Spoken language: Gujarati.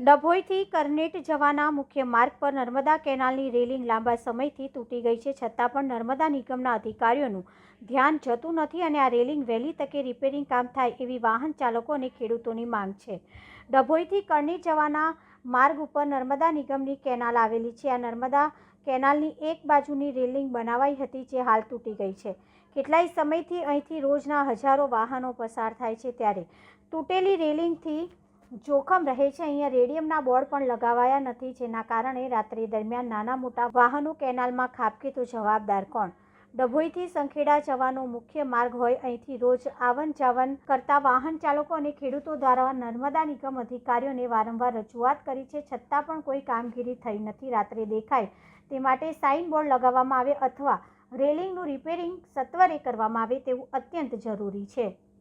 ડભોઈથી કરનેટ જવાના મુખ્ય માર્ગ પર નર્મદા કેનાલની રેલિંગ લાંબા સમયથી તૂટી ગઈ છે. છતાં પણ નર્મદા નિગમના અધિકારીઓનું ધ્યાન જતું નથી અને આ રેલિંગ વહેલી તકે રિપેરિંગ કામ થાય એવી વાહન ચાલકો અને ખેડૂતોની માંગ છે. ડભોઈથી કરનેટ જવાના માર્ગ ઉપર નર્મદા નિગમની કેનાલ આવેલી છે. આ નર્મદા કેનાલની એક બાજુની રેલિંગ બનાવાઈ હતી જે હાલ તૂટી ગઈ છે. કેટલાય સમયથી અહીંથી રોજના હજારો વાહનો પસાર થાય છે ત્યારે તૂટેલી રેલિંગથી જોખમ રહે છે. અહીંયા રેડિયમના બોર્ડ પણ લગાવાયા નથી. જેના કારણે રાત્રિ દરમિયાન નાના મોટા વાહનો કેનાલમાં ખાબકે તો જવાબદાર કોણ? ડભોઈથી સંખેડા જવાનો મુખ્ય માર્ગ હોય. અહીંથી રોજ આવન જાવન કરતા વાહન ચાલકો અને ખેડૂતો દ્વારા નર્મદા નિગમ અધિકારીઓને વારંવાર રજૂઆત કરી છે. છતાં પણ કોઈ કામગીરી થઈ નથી. રાત્રે દેખાય તે માટે સાઇન બોર્ડ લગાવવામાં આવે અથવા રેલિંગનું રિપેરિંગ સત્વરે કરવામાં આવે તેવું અત્યંત જરૂરી છે.